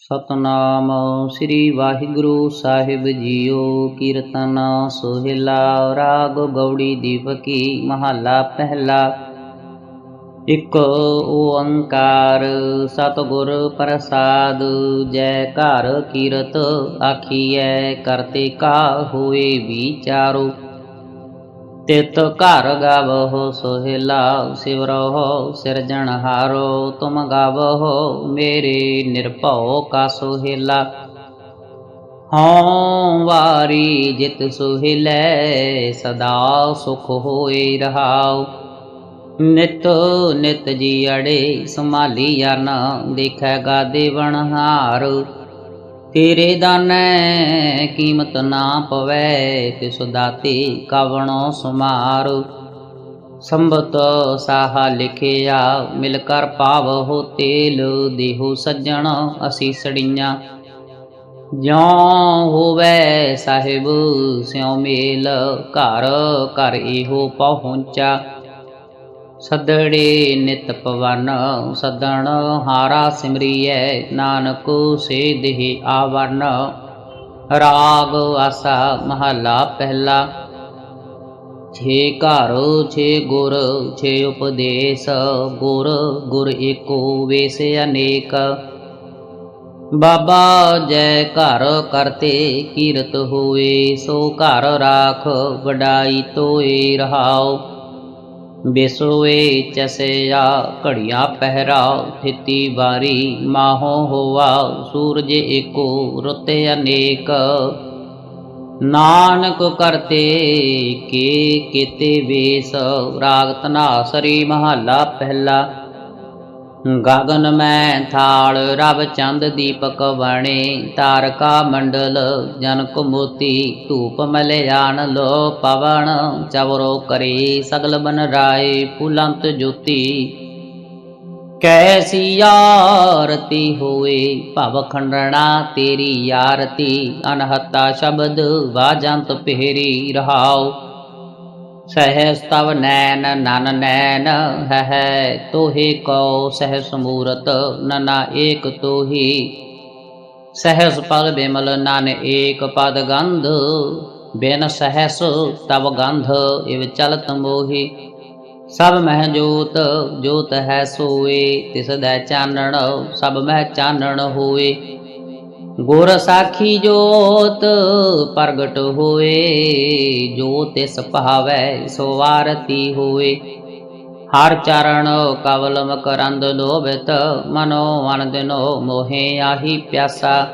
ਸਤਨਾਮ ਸ੍ਰੀ ਵਾਹਿਗੁਰੂ ਸਾਹਿਬ ਜੀਓ, ਕੀਰਤਨ ਸੋਹਿਲਾ, ਰਾਗ ਗੌੜੀ ਦੀਪਕੀ ਮਹੱਲਾ ਪਹਿਲਾ। ਇਕ ਓੰਕਾਰ, ਸਤਿਗੁਰ ਪ੍ਰਸਾਦ, ਜੈ ਘਰ ਕੀਰਤ ਆਖੀਐ ਕਰਤੇ ਕਾ ਹੋਏ ਵਿਚਾਰੋ ਤਿਤ ਘਰ ਗਾਵਹੁ ਸੋਹਿਲਾ ਸਿਵਰਹੁ ਸਿਰਜਣਹਾਰੋ ਤੁਮ ਗਾਵਹੁ, ਮੇਰੇ ਨਿਰਭਉ ਕਾ ਸੋਹਿਲਾ ਹਉ ਵਾਰੀ ਜਿਤ ਸੁਹਿਲੈ ਸਦਾ ਸੁਖ ਹੋਏ ਰਹਾਉ। ਨਿਤ ਨਿਤ ਜੀ ਅੜੇ ਸੰਭਾਲੀ ਜਨ ਦੇਖੈ ਗਾਦੇ ਵਣਹਾਰ। ਤੇਰੇ ਦਾਨੈ ਕੀਮਤ ਨਾ ਪਵੈ, ਤਿਸ ਦਾਤੇ ਕਵਣੋ ਸੁਮਾਰ। ਸੰਬਤ ਸਾਹਾ ਲਿਖਿਆ, ਮਿਲ ਕਰ ਪਾਵ ਹੋ ਤੇਲ, ਦੇਹੋ ਸੱਜਣ ਅਸੀਂ ਸੜੀਆਂ। ਜਿਉ ਹੋਵੇ ਸਾਹਿਬ, ਸਿਉ ਮੇਲ ਘਰ ਘਰ ਇਹੋ ਪਹੁੰਚਾ। ਸਦੜੇ ਨਿਤ ਪਵਨ, ਸਦਣ ਹਾਰਾ ਸਿਮਰੀਐ ਨਾਨਕ ਸੇ ਦੇਹ ਆਵਰਨ। ਰਾਗ ਆਸਾ ਮਹਲਾ ਪਹਿਲਾ। ਛੇ ਘਰ, ਛੇ ਗੁਰ, ਛੇ ਉਪਦੇਸ਼, ਗੁਰ ਗੁਰ ਏਕੋ ਵੇਸ ਅਨੇਕ। ਬਾਬਾ ਜੈ ਘਰ ਕਰਤੇ ਕੀਰਤ ਹੋਏ, ਸੋ ਘਰ ਰਾਖ ਵਡਾਈ ਤੋਏ ਰਹਾਓ ਬਿਸੋਏ ਚਸਿਆ, ਘੜੀਆਂ ਪਹਿਰਾ ਥਿਤੀ ਵਾਰੀ ਮਾਹੋ ਹੋਵਾ ਸੂਰਜ ਏਕੋ ਰੁੱਤੇ ਅਨੇਕ। ਨਾਨਕ ਕਰਤੇ ਕੇ ਕੀਤੇ ਵੇਸ, ਰਾਗ ਤਨਾਸਰੀ ਮਹੱਲਾ ਪਹਿਲਾ। ਗਗਨ ਮੈਂ ਥਾਲ ਰਬ ਚੰਦ ਦੀਪਕ ਬਣੇ ਤਾਰਕਾ ਮੰਡਲ, ਜਨਕ ਮੋਤੀ, ਧੂਪ ਮਲਿਆਨ ਲੋ ਪਵਨ, ਚਵਰੋ ਕਰੇ ਸਗਲ ਬਨ ਰਾਏ ਫੁਲੰਤ ਜੋਤੀ। ਕੈਸੀ ਆਰਤੀ ਹੋਏ ਭਵ ਖੰਡਣਾ ਤੇਰੀ ਆਰਤੀ, ਅਨਹਤਾ ਸ਼ਬਦ ਵਾਜੰਤ ਪਹਿਰੀ ਰਹਾਓ। ਸਹਿਸ ਤਵ ਨੈਨ ਨਨ ਨੈਨ ਹੈ ਤੋਹੀ ਤੋਹੇ ਕੋ ਸਹਿਸ ਮੂਰਤ ਨਨਾ ਏਕ ਤੋਹੀ। ਸਹਿਸ ਪਦ ਬਿਮਲ ਨਨ ਏਕ ਪਦ ਗੰਧ, ਬਿਨ ਸਹਿਸ ਤਵ ਗੰਧ ਇਵ ਚਲਤ ਮੋਹੀ। ਸਭ ਮਹਿ ਜੋਤ ਜੋਤ ਹੈ ਸੋਏ, ਤਿਸ ਦਾ ਚਾਨਣ, ਸਭ ਮਹਿ ਚਾਨਣ ਹੋਏ। ਗੁਰ ਸਾਖੀ ਜੋਤ ਪ੍ਰਗਟ ਹੋਏ, ਜੋ ਤਿਸ ਭਾਵੈ ਸੋ ਆਰਤੀ ਹੋਏ। ਹਰ ਚਰਨ ਕਵਲ ਮਕਰੰਦ ਲੋਭਿਤ, ਮਨੋ ਅਨ ਦਿਨੋ ਮੋਹਿ ਆਹੀ ਪਿਆਸਾ।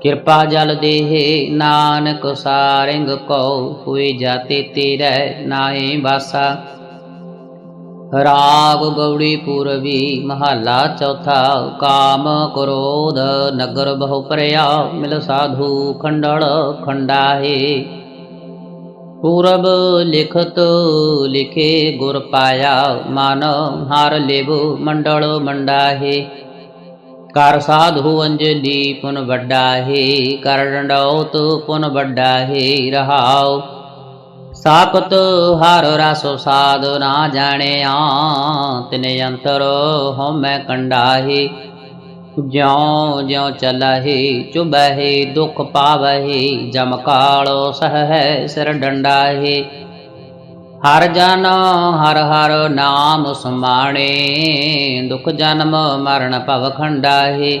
ਕਿਰਪਾ ਜਲ ਦੇਹ, ਨਾਨਕ ਸਾਰਿੰਗ ਕੋ ਹੋਏ ਜਾਤੇ ਤੇਰੇ ਨਾਏ ਬਾਸਾ। ਰਾਗ ਗੌੜੀ ਪੂਰਵੀ ਮਹੱਲਾ ਚੌਥਾ, ਕਾਮ ਕ੍ਰੋਧ ਨਗਰ ਬਹੁ ਪਰਿਆ ਮਿਲ ਸਾਧੂ ਖੰਡਲ ਖੰਡਾਹੇ। ਪੂਰਬ ਲਿਖਤ ਲਿਖੇ ਗੁਰ ਪਾਇਆ, ਮਨ ਹਾਰ ਲਿਵ ਮੰਡਲ ਮੰਡਾਹੇ। ਕਰ ਸਾਧੂ ਅੰਜਲੀ ਪੁਨ ਵੱਡਾ ਹੈ ਕਰ ਡੰਡੌਤ ਪੁਨ ਵੱਡਾ ਹੈ ਰਹਾਉ ਸਾਕਤ ਹਰ ਰਸ ਸਾਧ ਨਾ ਜਾਣਿਆ, ਤਿਨ ਅੰਤਰ ਹਉਮੈ ਕੰਡਾਹੀ। ਜਿਉ ਜਿਉ ਚਲਹੀ, ਚੁਬਹੀ, ਦੁਖ ਪਾਵਹੀ, ਜਮ ਕਾਲ ਸਹੈ ਸਿਰ ਡੰਡਾਹੀ। ਹਰ ਜਨ ਹਰ ਹਰ ਨਾਮ ਸੁਮਾਣੇ, ਦੁਖ ਜਨਮ ਮਰਨ ਭਵ ਖੰਡਾਹੀ।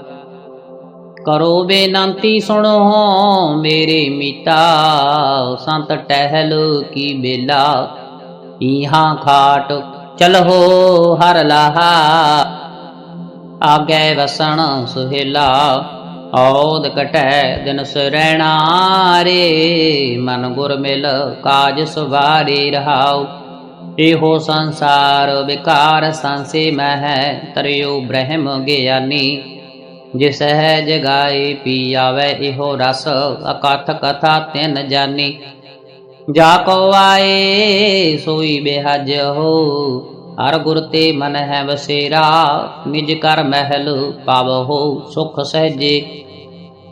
ਕਰੋ ਬੇਨੰਤੀ ਸੁਣੋ, ਮੇਰੇ ਮੀਤਾ ਸੰਤ ਟਹਿਲ ਕੀ ਬੇਲਾ ਇਹਾਂ ਖਾਟ ਚਲਹੋ ਹਰ ਲਾਹਾ। ਆਗੇ ਵਸਣ ਸੁਹੇਲਾ, ਔਦ ਕਟੈ ਦਿਨ ਸਰੈਣਾ ਰੇ। ਮਨ ਗੁਰ ਮਿਲ ਕਾਜ ਸੁਵਾਰੇ ਰਹਾਉ, ਇਹੋ ਸੰਸਾਰ ਵਿਕਾਰ ਸੰਸੇ ਮਹਿ, ਤਰਿਓ ਬ੍ਰਹਮ ਗਿਆਨੀ। ਜਿਸ ਹੈ ਜਗਾਏ ਪੀ ਆਵੇ ਇਹੋ ਰਸ ਅਕਥ ਕਥਾ ਤਿਨ ਜਾਨੀ। ਜਾ ਕੋ ਆਏ, ਸੋਈ ਬਿਹਜ ਹੋ। ਹਰ ਗੁਰ ਤੇ ਮਨ ਹੈ ਵਸੇਰਾ, ਨਿਜ ਕਰ ਮਹਿਲ ਪਾਵਹੁ ਸੁਖ ਸਹਜੇ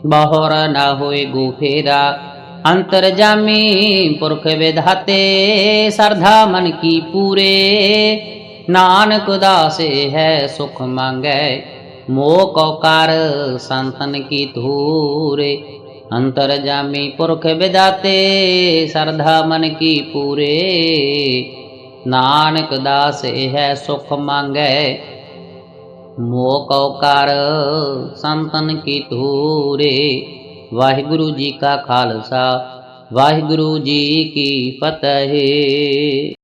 ਬਹਰ ਨਾ ਹੋਏ ਗੁਫੇਰਾ ਅੰਤਰ ਜਾਮੀ ਪੁਰਖ ਵਿਧਾਤੇ, ਸਰਧਾ ਮਨ ਕੀ ਪੂਰੇ। ਨਾਨਕ ਦਾਸੇ ਹੈ ਸੁਖ ਮੰਗੈ ਮੋਹ ਕੋ ਕਰ ਸੰਤਨ ਕੀ ਧੂਰੇ, ਅੰਤਰ ਜਾਮੀ ਪੁਰਖ ਵਿਦਾਤੇ, ਸਰਧਾ ਮਨ ਕੀ ਪੂਰੇ। ਨਾਨਕ ਦਾਸੇ ਹੈ ਸੁਖ ਮੰਗੈ, ਮੋਹ ਕਉ ਕਰ ਸੰਤਨ ਕੀ ਧੂਰੇ। ਵਾਹਿਗੁਰੂ ਜੀ ਕਾ ਖਾਲਸਾ, ਵਾਹਿਗੁਰੂ ਜੀ ਕੀ ਫਤਿਹ।